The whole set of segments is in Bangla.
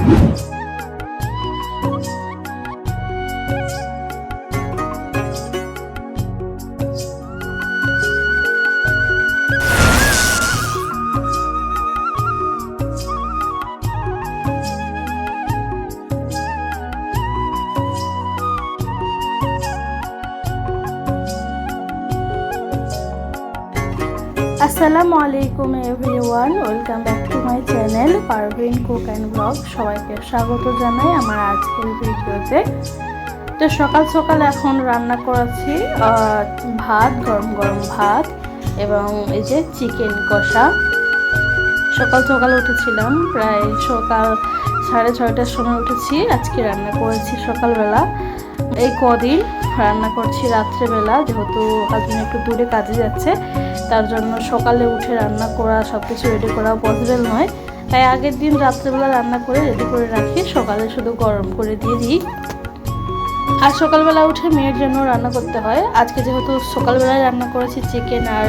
you. আসসালামু আলাইকুম everyone, welcome back to my channel Parvin cook and blog সবাইকে স্বাগত জানাই আমার আজকের ভিডিওতে। তো সকাল সকাল এখন রান্না করেছি ভাত, গরম গরম ভাত এবং এই যে চিকেন কষা। সকাল সকাল উঠেছিলাম, প্রায় সকাল সাড়ে ছয়টার সময় উঠেছি, আজকে রান্না করেছি সকালবেলা। এই কদিন রান্না করছি রাত্রেবেলা, যেহেতু হাজবেন্ড একটু দূরে কাজে যাচ্ছে তার জন্য সকালে উঠে রান্না করা সব কিছু রেডি করা পসিবল নয়। তাই আগের দিন রাত্রেবেলা রান্না করে রেডি করে রাখি। সকালে শুধু গরম করে দিয়ে দিই। আর সকালবেলা উঠে মেয়ের জন্য রান্না করতে হয়। আজকে যেহেতু সকালবেলায় রান্না করেছি চিকেন আর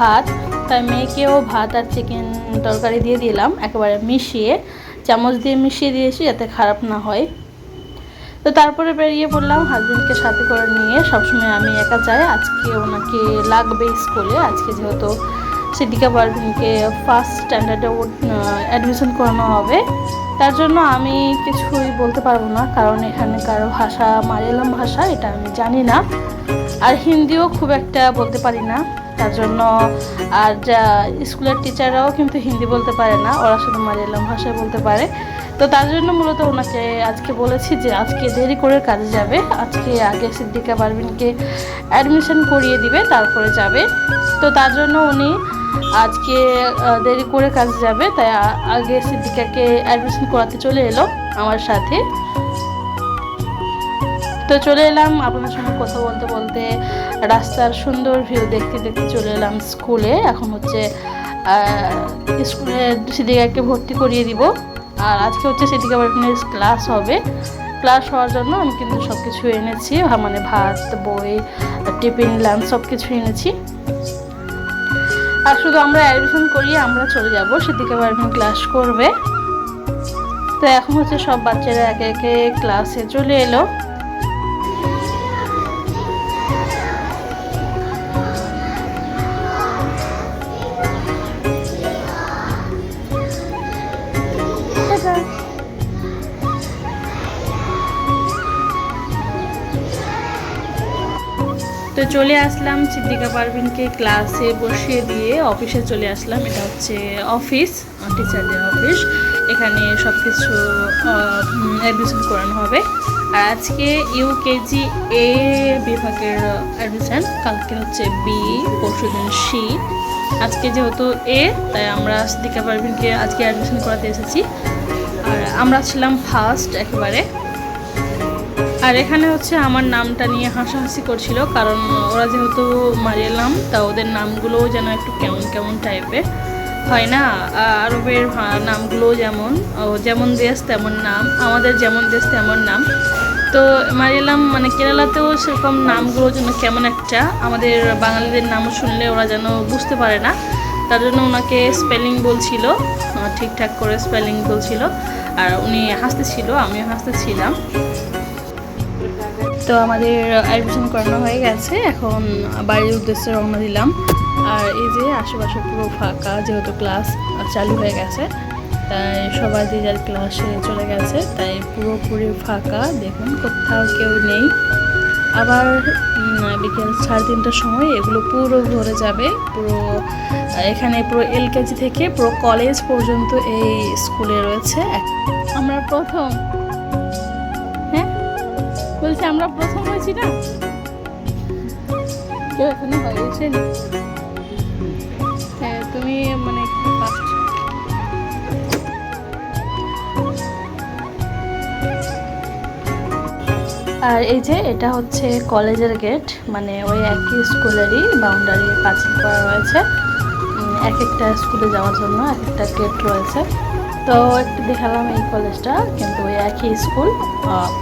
ভাত, তাই মেয়েকেও ভাত আর চিকেন তরকারি দিয়ে দিলাম। একেবারে মিশিয়ে চামচ দিয়ে মিশিয়ে দিয়েছি যাতে খারাপ না হয়। তো তারপরে বেরিয়ে পড়লাম হাজবেন্ডকে সাথে করে নিয়ে সবসময় আমি একা যাই। আজকে ওনাকে লাগবে স্কুলে। আজকে যেহেতু সিদ্দিকা পারভিনকে ফার্স্ট স্ট্যান্ডার্ডে অ্যাডমিশন করানো হবে। তার জন্য আমি কিছুই বলতে পারব না, কারণ এখানকার ভাষা, মালয়ালম ভাষা, এটা আমি জানি না। আর হিন্দিও খুব একটা বলতে পারি না। তার জন্য আর যা, স্কুলের টিচাররাও কিন্তু হিন্দি বলতে পারে না। ওরা শুধু মালয়ালম ভাষায় বলতে পারে। তো তার জন্য মূলত ওনাকে আজকে বলেছি যে আজকে দেরি করে কাজে যাবে। আজকে আগে সিদ্দিকা পারভিনকে অ্যাডমিশন করিয়ে দিবে, তারপরে যাবে। তো তার জন্য উনি আজকে দেরি করে কাজে যাবে, তাই আগে সিদ্দিকাকে অ্যাডমিশন করাতে চলে এলো আমার সাথে। তো চলে এলাম আপনার সঙ্গে কথা বলতে বলতে রাস্তার সুন্দর ভিউ দেখতে দেখতে চলে এলাম স্কুলে এখন হচ্ছে স্কুলে সিদ্দিকাকে ভর্তি করিয়ে দিব। আর আজকে হচ্ছে সিদ্দিকা পারভিনের ক্লাস হবে। ক্লাস হওয়ার জন্য আমি কিন্তু সব কিছু এনেছি মানে ভাত, বই টিফিন লাঞ্চ সব কিছু এনেছি। আর শুধু আমরা অ্যাডমিশন করিয়ে আমরা চলে যাব সিদ্দিকা পারভিন ক্লাস করবে। তো এখন হচ্ছে সব বাচ্চারা একে একে ক্লাসে চলে এলো। চলে আসলাম সিদ্দিকা পারভিনকে ক্লাসে বসিয়ে দিয়ে অফিসে চলে আসলাম। এটা হচ্ছে অফিস, টিচারদের অফিস। এখানে সব কিছু অ্যাডমিশন করানো হবে। আর আজকে ইউকেজি এ বিভাগের অ্যাডমিশন কালকে হচ্ছে বি পরশুদিন সি আজকে যেহেতু এ তাই আমরা সিদ্দিকা পারভিনকে আজকে অ্যাডমিশন করাতে এসেছি। আর আমরা ছিলাম ফার্স্ট একেবারে। আর এখানে হচ্ছে আমার নামটা নিয়ে হাসাহাসি করছিল, কারণ ওরা যেহেতু মারিয়ালাম তা ওদের নামগুলোও যেন একটু কেমন কেমন টাইপের হয় না? আরবের নামগুলোও যেমন যেমন দেশ তেমন নাম, আমাদের যেমন দেশ তেমন নাম। তো মারিয়ালাম মানে কেরালাতেও সেরকম নামগুলো যেন কেমন একটা, আমাদের বাঙালিদের নাম শুনলে ওরা যেন বুঝতে পারে না। তার জন্য ওনাকে স্পেলিং বলছিল ঠিকঠাক করে স্পেলিং বলছিল, আর উনি হাসতেছিল, আমিও হাসতেছিলাম। তো আমাদের অ্যাডমিশন করানো হয়ে গেছে। এখন বাড়ির উদ্দেশ্যে রওনা দিলাম। আর এই যে আশেপাশে পুরো ফাঁকা, যেহেতু ক্লাস চালু হয়ে গেছে, তাই সবাই যে যার ক্লাসে চলে গেছে, তাই পুরোপুরি ফাঁকা। দেখুন, কোথাও কেউ নেই। আবার বিকেল সাড়ে তিনটার সময় এগুলো পুরো ভরে যাবে। পুরো, এখানে পুরো এলকেজি থেকে পুরো কলেজ পর্যন্ত এই স্কুলে রয়েছে। আমরা প্রথম। বলছি আমরা প্রথম হয়েছি না? কেউ এখানে হয়েছে? হ্যাঁ তুমি মানে আর এই যে, এটা হচ্ছে কলেজের গেট মানে ওই একই স্কুলেরই বাউন্ডারি পাঁচিল করা রয়েছে এক একটা স্কুলে যাওয়ার জন্য এক একটা গেট রয়েছে। তো একটু দেখালাম এই কলেজটা, কিন্তু ওই একই স্কুল।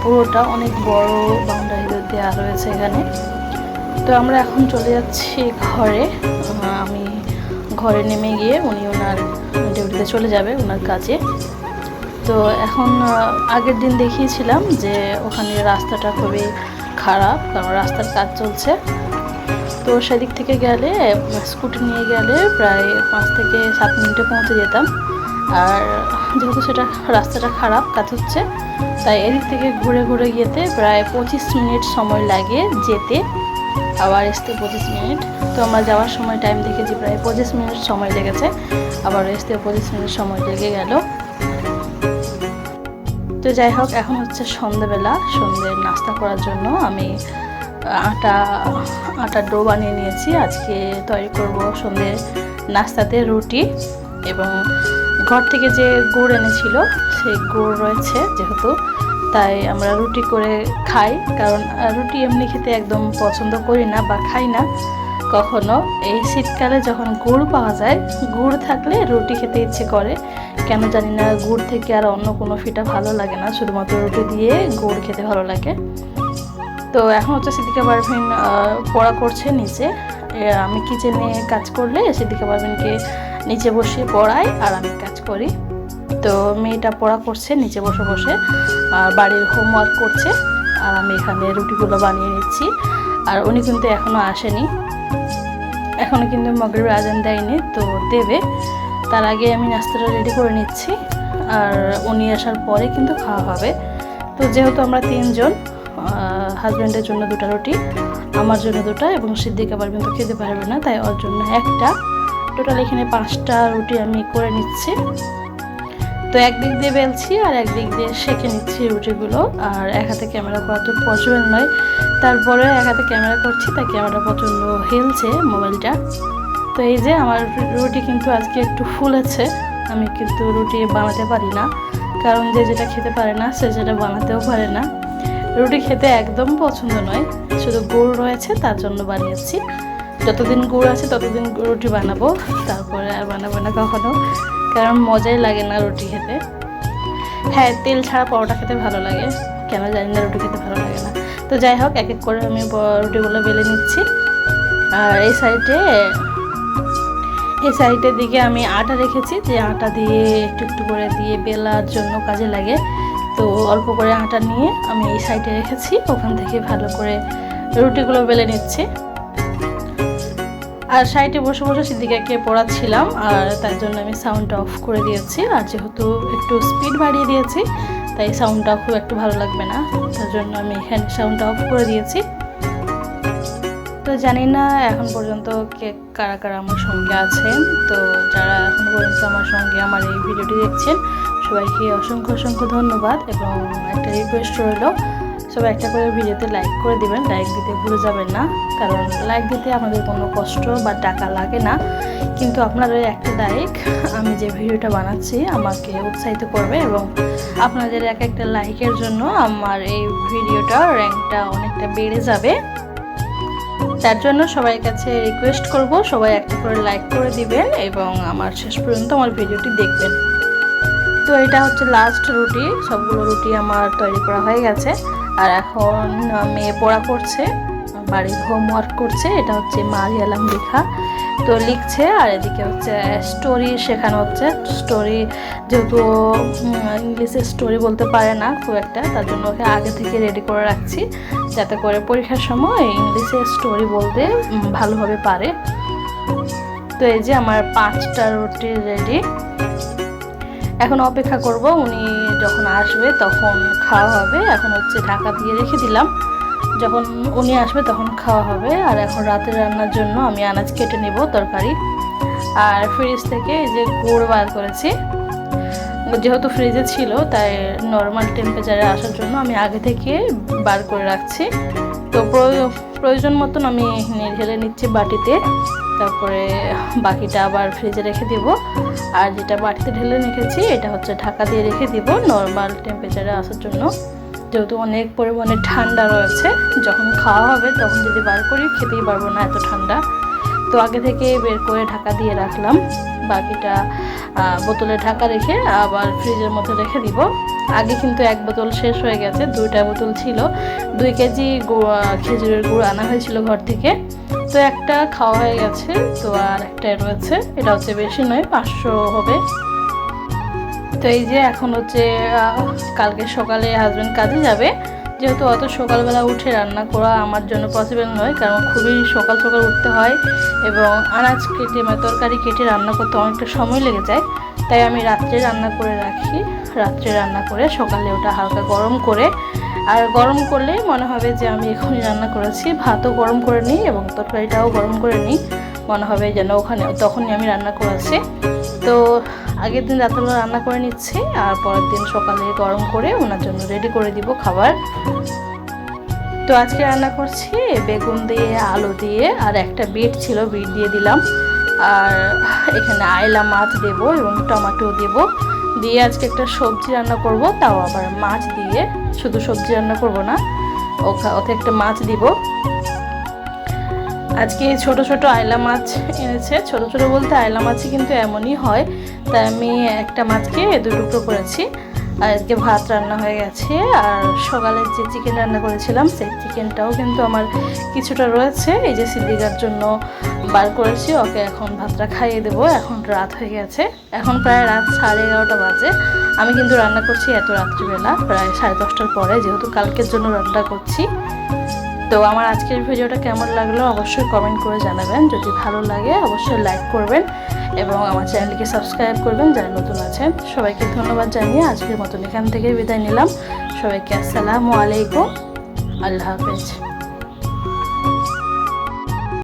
পুরোটা অনেক বড় বাউন্ডারি দেওয়া রয়েছে এখানে। তো আমরা এখন চলে যাচ্ছি ঘরে। আমি ঘরে নেমে গিয়ে উনি ওনার ডিউটিতে চলে যাবে ওনার কাজে। তো এখন আগের দিন দেখিয়েছিলাম যে ওখানে রাস্তাটা খুবই খারাপ, কারণ রাস্তার কাজ চলছে। তো সেদিক থেকে গেলে, স্কুটি নিয়ে গেলে প্রায় পাঁচ থেকে সাত মিনিটে পৌঁছে যেতাম। আর যেহেতু সেটা রাস্তাটা খারাপ, কাজ হচ্ছে, তাই এদিক থেকে ঘুরে ঘুরে যেতে প্রায় পঁচিশ মিনিট সময় লাগে যেতে। আবার আসতে পঁচিশ মিনিট। তো আমরা যাওয়ার সময় টাইম দেখেছি, প্রায় পঁচিশ মিনিট সময় লেগেছে। আবার আসতে পঁচিশ মিনিট সময় লেগে গেল। তো যাই হোক, এখন হচ্ছে সন্ধেবেলা সন্ধ্যের নাস্তা করার জন্য আমি আটা, আটার ডো বানিয়ে নিয়েছি। আজকে তৈরি করব সন্ধ্যের নাস্তাতে রুটি এবং ঘর থেকে যে গুড় এনেছিল, সেই গুড় রয়েছে যেহেতু, তাই আমরা রুটি করে খাই। কারণ রুটি এমনি খেতে একদম পছন্দ করি না বা খাই না। কখনো এই শীতকালে যখন গুড় পাওয়া যায়, গুড় থাকলে রুটি খেতে ইচ্ছে করে। কেন জানি না, গুড় থেকে আর অন্য কোনো ফিটা ভালো লাগে না, শুধুমাত্র রুটি দিয়ে গুড় খেতে ভালো লাগে। তো এখন হচ্ছে সিদ্দিকা পারভিন পড়া করছে নিচে। আমি কিচেনে কাজ করলে সিদ্দিকা পারভিনকে নিচে বসিয়ে পড়াই আর আমি কাজ করি তো মেয়েটা পড়া করছে, নিচে বসে বসে, আর বাড়ির হোমওয়ার্ক করছে। আর আমি এখানে রুটিগুলো বানিয়ে নিচ্ছি। আর উনি কিন্তু এখনও আসেনি। এখনও কিন্তু মগরের আজান দেয়নি, তো দেবে। তার আগে আমি নাস্তাটা রেডি করে নিচ্ছি। আর উনি আসার পরে কিন্তু খাওয়া হবে। তো যেহেতু আমরা তিনজন হাজব্যান্ডের জন্য দুটো রুটি, আমার জন্য দুটো এবং সিদ্দিকা পারবেন কিন্তু খেতে পারবে না, তাই ওর জন্য একটা। টোটাল এখানে পাঁচটা রুটি আমি করে নিচ্ছি। তো একদিক দিয়ে বেলছি আর একদিক দিয়ে সেঁকে নিচ্ছি রুটিগুলো। আর এক হাতে ক্যামেরা করা তো পসিবল নয়। তারপরে এক হাতে ক্যামেরা করছি, তাই ক্যামেরা প্রচণ্ড হেলছে মোবাইলটা। তো এই যে আমার রুটি কিন্তু আজকে একটু ফুলেছে। আমি কিন্তু রুটি বানাতে পারি না। কারণ যে যেটা খেতে পারে না, সে যেটা বানাতেও পারে না। রুটি খেতে একদম পছন্দ নয়। শুধু গুড় রয়েছে, তার জন্য বানিয়েছি। যতদিন গুড় আছে, ততদিন রুটি বানাবো। তারপরে আর বানাবো না কখনো। কারণ মজাই লাগে না রুটি খেতে। হ্যাঁ তেল ছাড়া পরোটা খেতে ভালো লাগে। কেন জানি না, রুটি খেতে ভালো লাগে না। তো যাই হোক, এক এক করে আমি রুটিগুলো বেলে নিচ্ছি। আর এই সাইডে, এই সাইডের দিকে আমি আটা রেখেছি, যে আটা দিয়ে একটু একটু করে দিয়ে বেলার জন্য কাজে লাগে। তো অল্প করে আটা নিয়ে আমি এই সাইডে রেখেছি। ওখান থেকে ভালো করে রুটিগুলো বেলে নিচ্ছি। আর সাইডে বসে বসে সিদ্দিকাকে পড়াচ্ছিলাম, আর তার জন্য আমি সাউন্ডটা অফ করে দিয়েছি। আর যেহেতু একটু স্পিড বাড়িয়ে দিয়েছি, তাই সাউন্ডটা খুব একটু ভালো লাগবে না। তার জন্য আমি এখানে সাউন্ডটা অফ করে দিয়েছি। তো জানি না এখন পর্যন্ত কে, কারা কারা আমার সঙ্গে আছেন। তো যারা এখন পর্যন্ত আমার সঙ্গে আমার এই ভিডিওটি দেখছেন, সবাইকে অসংখ্য অসংখ্য ধন্যবাদ এবং একটা রিকোয়েস্ট রইল সবাই একটা করে ভিডিওতে লাইক করে দিবেন লাইক দিতে ভুলে যাবেন না। কারণ লাইক দিতে আমাদের কোনো কষ্ট বা টাকা লাগে না। কিন্তু আপনাদের একটা লাইক আমি যে ভিডিওটা বানাচ্ছি আমাকে উৎসাহিত করবে এবং আপনাদের এক একটা লাইকের জন্য আমার এই ভিডিওটা র্যাঙ্কটা অনেকটা বেড়ে যাবে। তার জন্য সবার কাছে রিকোয়েস্ট করব, সবাই একটা করে লাইক করে দিবেন এবং আমার শেষ পর্যন্ত আমার ভিডিওটি দেখবেন। তো এটা হচ্ছে লাস্ট রুটি, সবগুলো রুটি আমার তৈরি করা হয়ে গেছে। আর এখন মেয়ে পড়া করছে, বাড়ির হোমওয়ার্ক করছে, এটা হচ্ছে মারিয়ালাম লেখা তো লিখছে, আর এদিকে হচ্ছে স্টোরি শেখানো হচ্ছে। স্টোরি যেহেতু ইংলিশে স্টোরি বলতে পারে না খুব একটা, তার জন্য ওকে আগে থেকে রেডি করে রাখছি, যাতে করে পরীক্ষার সময় ইংলিশে স্টোরি বলতে ভালোভাবে পারে। তো এই যে আমার পাঁচটা রুটি রেডি এখন অপেক্ষা করব, উনি যখন আসবে তখন খাওয়া হবে। এখন হচ্ছে ঢাকা দিয়ে রেখে দিলাম। যখন উনি আসবে তখন খাওয়া হবে। আর এখন রাতে রান্নার জন্য আমি আনাজ কেটে নেব তরকারি। আর ফ্রিজ থেকে যে গুড় বার করেছি, যেহেতু ফ্রিজে ছিল, তাই নর্মাল টেম্পারেচারে আসার জন্য আমি আগে থেকে বার করে রাখছি। তো প্রয়োজন মতন আমি ঢেলে নিচ্ছি বাটিতে। তারপরে বাকিটা আবার ফ্রিজে রেখে দিব। আর যেটা বাটিতে ঢেলে রেখেছি, এটা হচ্ছে ঢাকা দিয়ে রেখে দিব নর্মাল টেম্পারেচারে আসার জন্য। যেহেতু অনেক পরিমাণে ঠান্ডা রয়েছে, যখন খাওয়া হবে তখন যদি বার করি, খেতেই পারব না এত ঠান্ডা। তো আগে থেকে বের করে ঢাকা দিয়ে রাখলাম। বাকিটা বোতলে ঢাকা রেখে আবার ফ্রিজের মধ্যে রেখে দিব। আগে কিন্তু এক বোতল শেষ হয়ে গেছে, দুইটা বোতল ছিল। দুই কেজি খেজুরের গুড় আনা হয়েছিল ঘর থেকে। তো একটা খাওয়া হয়ে গেছে, তো আর একটা রয়েছে। এটা হচ্ছে বেশি নয়, পাঁচশো হবে। তো এই যে এখন হচ্ছে কালকে সকালে হাজব্যান্ড কাজে যাবে। যেহেতু অত সকালবেলা উঠে রান্না করা আমার জন্য পসিবল নয়, কারণ খুবই সকাল সকাল উঠতে হয় এবং আনাজ কেটে মানে তরকারি কেটে রান্না করতে অনেকটা সময় লেগে যায়। তাই আমি রাত্রে রান্না করে রাখি, রাত্রে রান্না করে সকালে ওটা হালকা গরম করে। আর গরম করলে মনে হবে যে আমি এখনই রান্না করেছি, ভাতও গরম করে নিই এবং তরকারিটাও গরম করে নিই। মনে হবে যেন ওখানে, তখনই আমি রান্না করেছি। তো আগের দিন রাত্রেবেলা রান্না করে নিচ্ছি, আর পরের দিন সকালে গরম করে ওনার জন্য রেডি করে দিব খাবার। তো আজকে রান্না করছি বেগুন দিয়ে, আলু দিয়ে, আর একটা বিট ছিল, বিট দিয়ে দিলাম। আর এখানে আয়লা মাছ দেব এবং টমেটো দেব। দিয়ে আজকে একটা সবজি রান্না করব, তাও আবার মাছ দিয়ে। শুধু সবজি রান্না করব না ওতে একটা মাছ দিব। আজকে ছোট ছোট আয়লা মাছ এনেছে। ছোট ছোট বলতে আয়লা মাছই কিন্তু এমনই হয়। তাই আমি একটা মাছকে দু টুকরো করেছি। আর আজকে ভাত রান্না হয়ে গেছে। আর সকালে যে চিকেন রান্না করেছিলাম, সেই চিকেনটাও কিন্তু আমার কিছুটা রয়েছে। এই যে সিদ্দিকার জন্য বার করেছি, ওকে এখন ভাতটা খাইয়ে দেবো। এখন রাত হয়ে গেছে। এখন প্রায় রাত সাড়ে এগারোটা বাজে। আমি কিন্তু রান্না করছি এত রাত্রিবেলা, প্রায় সাড়ে দশটার পরে, যেহেতু কালকের জন্য রান্না করছি। তো আমার আজকের ভিডিওটা কেমন লাগল অবশ্যই কমেন্ট করে জানাবেন। যদি ভালো লাগে, অবশ্যই লাইক করবেন এবং আমার চ্যানেলকে সাবস্ক্রাইব করবেন যারা নতুন আছেন। সবাইকে ধন্যবাদ জানিয়ে আজকের মতন এখান থেকে বিদায় নিলাম। সবাইকে আসসালামু আলাইকুম। আল্লাহ হাফেজ।